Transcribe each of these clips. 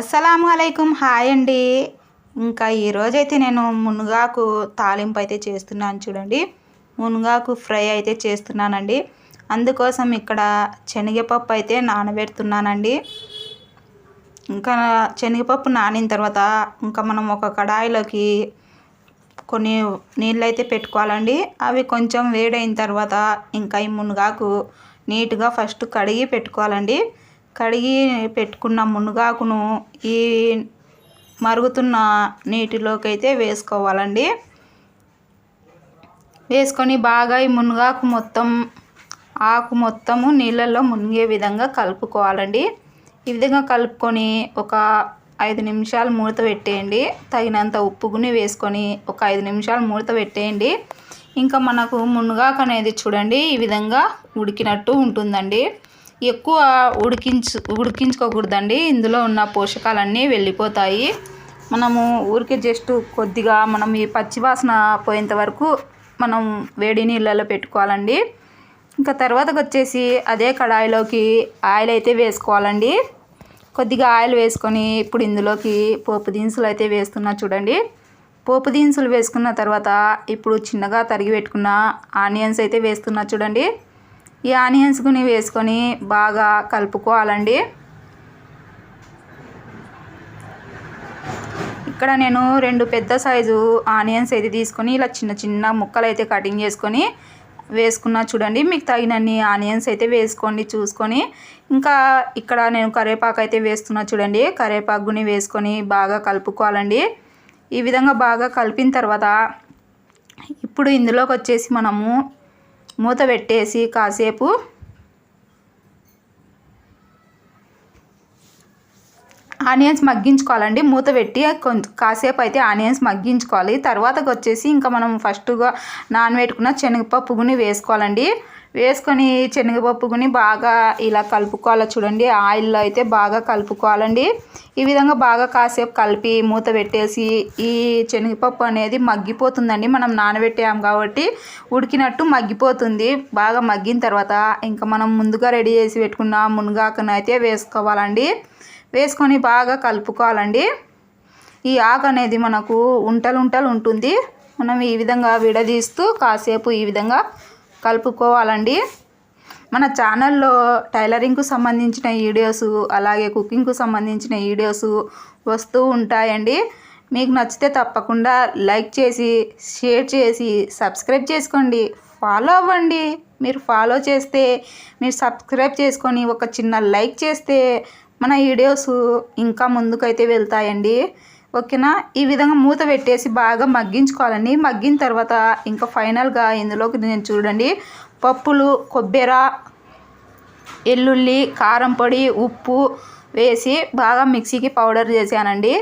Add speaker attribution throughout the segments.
Speaker 1: అస్సలాము అలైకుం హాయ్ అండి. ఇంకా ఈరోజైతే నేను మునగాకు తాలింపు అయితే చేస్తున్నాను చూడండి. మునగాకు ఫ్రై అయితే చేస్తున్నానండి. అందుకోసం ఇక్కడ శనగపప్పు అయితే నానబెడుతున్నానండి. ఇంకా శనగపప్పు నానిన తర్వాత ఇంకా మనం ఒక కడాయిలోకి కొన్ని నీళ్ళు అయితే పెట్టుకోవాలండి. అవి కొంచెం వేడైన తర్వాత ఇంకా ఈ మునగాకు నీట్గా ఫస్ట్ కడిగి పెట్టుకోవాలండి. కడిగి పెట్టుకున్న మునగాకును ఈ మరుగుతున్న నీటిలోకి అయితే వేసుకోవాలండి. వేసుకొని బాగా ఈ మునగాకు మొత్తం ఆకు మొత్తము నీళ్ళల్లో మునిగే విధంగా కలుపుకోవాలండి. ఈ విధంగా కలుపుకొని ఒక ఐదు నిమిషాలు మూత పెట్టేయండి. తగినంత ఉప్పుగుని వేసుకొని ఒక ఐదు నిమిషాలు మూత పెట్టేయండి. ఇంకా మనకు మునగాకు అనేది చూడండి ఈ విధంగా ఉడికినట్టు ఉంటుందండి. ఎక్కువ ఉడికించు ఉడికించుకోకూడదండి. ఇందులో ఉన్న పోషకాలన్నీ వెళ్ళిపోతాయి. మనము ఊరికే జస్ట్ కొద్దిగా మనం ఈ పచ్చివాసన పోయేంత వరకు మనం వేడి నీళ్ళలో పెట్టుకోవాలండి. ఇంకా తర్వాతకు వచ్చేసి అదే కడాయిలోకి ఆయిల్ అయితే వేసుకోవాలండి. కొద్దిగా ఆయిల్ వేసుకొని ఇప్పుడు ఇందులోకి పోపు దినుసులు అయితే వేస్తున్నా చూడండి. పోపు దినుసులు వేసుకున్న తర్వాత ఇప్పుడు చిన్నగా తరిగి పెట్టుకున్న ఆనియన్స్ అయితే వేస్తున్నా చూడండి. ఈ ఆనియన్స్ గుని వేసుకొని బాగా కలుపుకోవాలండి. ఇక్కడ నేను రెండు పెద్ద సైజు ఆనియన్స్ అయితే తీసుకొని ఇలా చిన్న చిన్న ముక్కలు అయితే కటింగ్ చేసుకొని వేసుకున్నా చూడండి. మీకు తగినన్ని ఆనియన్స్ అయితే వేసుకోండి చూసుకొని. ఇంకా ఇక్కడ నేను కరివేపాకు అయితే వేస్తున్నా చూడండి. కరివేపాకుని వేసుకొని బాగా కలుపుకోవాలండి. ఈ విధంగా బాగా కలిపిన తర్వాత ఇప్పుడు ఇందులోకి వచ్చేసి మనము మూత పెట్టేసి కాసేపు ఆనియన్స్ మగ్గించుకోవాలండి. మూత పెట్టి కొంచెం కాసేపు అయితే ఆనియన్స్ మగ్గించుకోవాలి. తర్వాతకు వచ్చేసి ఇంకా మనం ఫస్ట్గా నానబెట్టుకున్న శనగపప్పుని వేసుకోవాలండి. వేసుకొని శనగపప్పుని బాగా ఇలా కలుపుకోవాలి చూడండి. ఆయిల్లో అయితే బాగా కలుపుకోవాలండి. ఈ విధంగా బాగా కాసేపు కలిపి మూత పెట్టేసి ఈ శనగపప్పు అనేది మగ్గిపోతుందండి. మనం నానబెట్టాం కాబట్టి ఉడికినట్టు మగ్గిపోతుంది. బాగా మగ్గిన తర్వాత ఇంకా మనం ముందుగా రెడీ చేసి పెట్టుకున్న మునగాకును అయితే వేసుకోవాలండి. వేసుకొని బాగా కలుపుకోవాలండి. ఈ ఆకు అనేది మనకు ఉంటలు ఉంటలు ఉంటుంది మనం ఈ విధంగా విడదీస్తూ కాసేపు ఈ విధంగా కలుపుకోవాలండి. మన ఛానల్లో టైలరింగ్కు సంబంధించిన వీడియోస్ అలాగే కుకింగ్కు సంబంధించిన వీడియోస్ వస్తూ ఉంటాయండి. మీకు నచ్చితే తప్పకుండా లైక్ చేసి షేర్ చేసి సబ్స్క్రైబ్ చేసుకోండి. ఫాలో అవ్వండి. మీరు ఫాలో చేస్తే మీరు సబ్స్క్రైబ్ చేసుకొని ఒక చిన్న లైక్ చేస్తే మన వీడియోస్ ఇంకా ముందుకైతే వెళ్తాయండి. ఓకేనా? ఈ విధంగా మూత పెట్టేసి బాగా మగ్గించుకోవాలండి. మగ్గిన తర్వాత ఇంకా ఫైనల్గా ఇందులోకి నేను చూడండి. పప్పులు కొబ్బెర ఎల్లుల్లి కారం పొడి ఉప్పు వేసి బాగా మిక్సీకి పౌడర్ చేశానండి.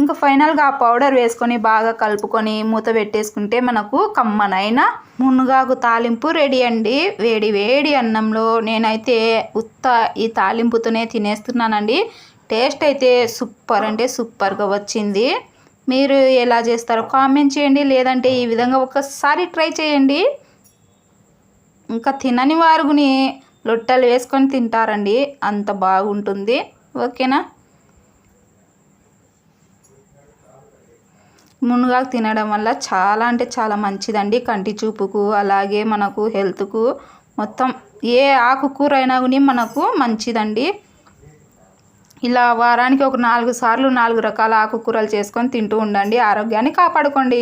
Speaker 1: ఇంకా ఫైనల్గా ఆ పౌడర్ వేసుకొని బాగా కలుపుకొని మూత పెట్టేసుకుంటే మనకు కమ్మనైన మునగాకు తాలింపు రెడీ అండి. వేడి వేడి అన్నంలో నేనైతే ఉత్త ఈ తాలింపుతోనే తినేస్తున్నానండి. టేస్ట్ అయితే సూపర్ అంటే సూపర్గా వచ్చింది. మీరు ఎలా చేస్తారో కామెంట్ చేయండి. లేదంటే ఈ విధంగా ఒకసారి ట్రై చేయండి. ఇంకా తినని వారుగుని లొట్టలు వేసుకొని తింటారండి. అంత బాగుంటుంది. ఓకేనా? మునగాకు తినడం వల్ల చాలా అంటే చాలా మంచిదండి. కంటి చూపుకు అలాగే మనకు హెల్త్కు మొత్తం ఏ ఆకుకూర అయినా కూడా మనకు మంచిదండి. ఇలా వారానికి ఒక నాలుగు సార్లు నాలుగు రకాల ఆకుకూరలు చేసుకొని తింటూ ఉండండి. ఆరోగ్యాన్ని కాపాడుకోండి.